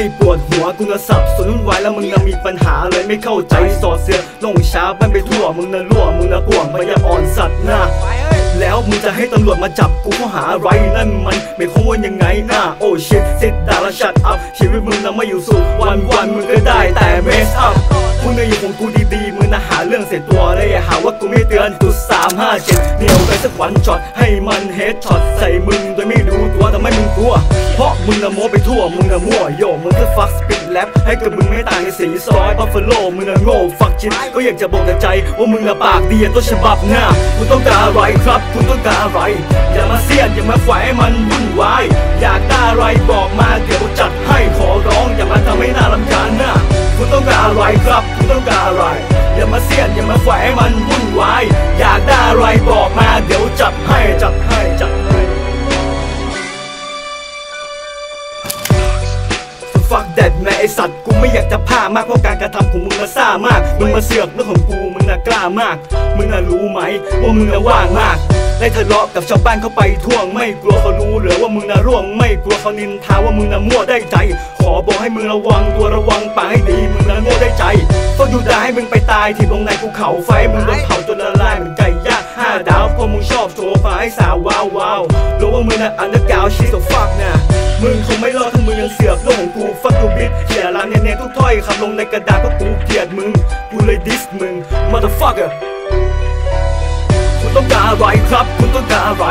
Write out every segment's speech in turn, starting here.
ให้ปวดหัวกูน่ะสับสนวุ่นวายแล้วมึงน่ะมีปัญหาเลยไม่เข้าใจสอดเสือลงช้าบ้านไปทั่วมึงน่ะรั่วมึงน่ะป่วงพยาอ่อนสัตว์หน้าแล้วมึงจะให้ตำรวจมาจับกูข้อหาอะไรนั่นมันไม่คว่ายังไงนะโอ้ชิตสิดดาละชัดอัพชีวิตมึงน่ะไม่อยู่สู่วันวันมึงก็ได้แต่เมสอัพมึงน่ะอยู่ของกูดีๆมึงน่ะหาเรื่องเสียตัวเลยอย่าหาว่ากูไม่เตือนกูามห้าเจ็ดเหนียวไปสักวันช็อตให้มันเฮดช็อตใส่มึงโดยไม่รู้ตัวทำให้มึงกลัว เพราะมึงนะโมไปทั่วมึงนะมั่วโยมึงก็ฟักสปิดแลปให้กับมึงไม่ต่างในสีซอยบัฟฟาโลมึงนะโง่ฟักจิตก็อยากจะบอกแต่ใจ ว่ามึงนะปากดีต้นฉบับหน้าคุณต้องการอะไรครับคุณต้องการอะไร อย่ามาเสียดอย่ามาแฝงมันวุ่นวายอยากได้อะไรบอกมาเดี๋ยวจัดให้ขอร้องอย่ามาทำให้น่ารำคาญหน้าคุณต้องการอะไรครับคุณต้องการอะไรอย่ามาเสียดอย่ามาแฝงมันวุ่นวาย อะไรบอกมาเดี๋ยวจัดให้จัดให้จัดให้ฟักแดดแม่ไอสัตว์กูไม่อยากจะพามากเพราะการกระทำของมึงมาซ่ามาก มึงมาเสือกเรื่องของกูมึงน่ะกล้ามาก มึงน่ะรู้ไหมว่ามึงน่ะว่างมากได้ทะเลาะกับชาวบ้านเขาไปท่วง ไม่กลัวเขารู้เหรือว่ามึงน่ะร่วง ไม่กลัวเขานินทาว่ามึงน่ะมั่วได้ใจ ขอบอกให้มึงระวังตัวระวังปากให้ดีมึงน่ะโง่ได้ใจ ก็อยู่ด่าให้มึงไปตายที่ตรงไหนภูเขาไฟมึงโดนเผาจนละลายเหมือนไก่ย ห้าดาวเพราะมึงชอบโชว์ฟ้าให้สาวว้าวว้าวรู้ว่ามึงน่ะอันเดอร์กาวชีสฟักนะมึงคงไม่รอดถ้ามึงยังเสือกเรื่องของกูฟักกูบิดเขียร้านเน้นๆทุกถ้อยคำลงในกระดาษก็กูเกลียดมึง กูเลยดิสมึง motherfucker คุณต้องการอะไรครับ คุณต้องการอะไร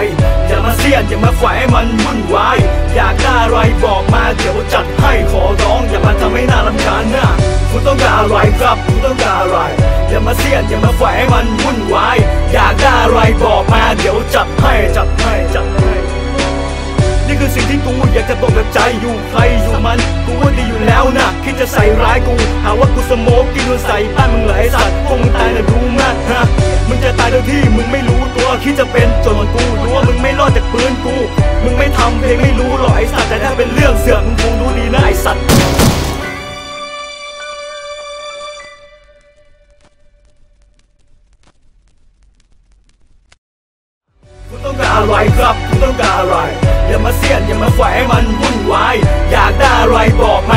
อย่ามาเสียดอย่ามาแฝงมันวุ่นวาย อยากได้อะไรบอกมาเดี๋ยวจัดให้ขอร้องอย่ามาทำให้น่ารำคาญนะคุณต้องการอะไรครับ คุณต้องการอะไร อย่ามาเสียดอย่ามาแฝงมันวุ่นวาย อยาก บอกมาเดี๋ยวจัดให้จัดให้จัดให้นี่คือสิ่งที่กูอยากจะบอกกับใจอยู่ใครอยู่มันกูว่าดีอยู่แล้วนะคิดจะใส่ร้ายกู หาว่ากูสโมกกินโดนใส่บ้านมึงเหลยสัตว์พวกมึงตายนะรู้มากฮะมึงจะตายโดยที่มึงไม่รู้ตัวคิดจะเป็นจนกูรู้ว่ามึงไม่รอดจากปืนกู มึงไม่ทำเพลงไม่รู้หรอกไอสัตว์แต่ถ้าเป็นเรื่อง อะไรครับคุณต้องการอะไร อย่ามาเสียนอย่ามาแฝงมันวุ่นวาย อยากได้อะไรบอกมา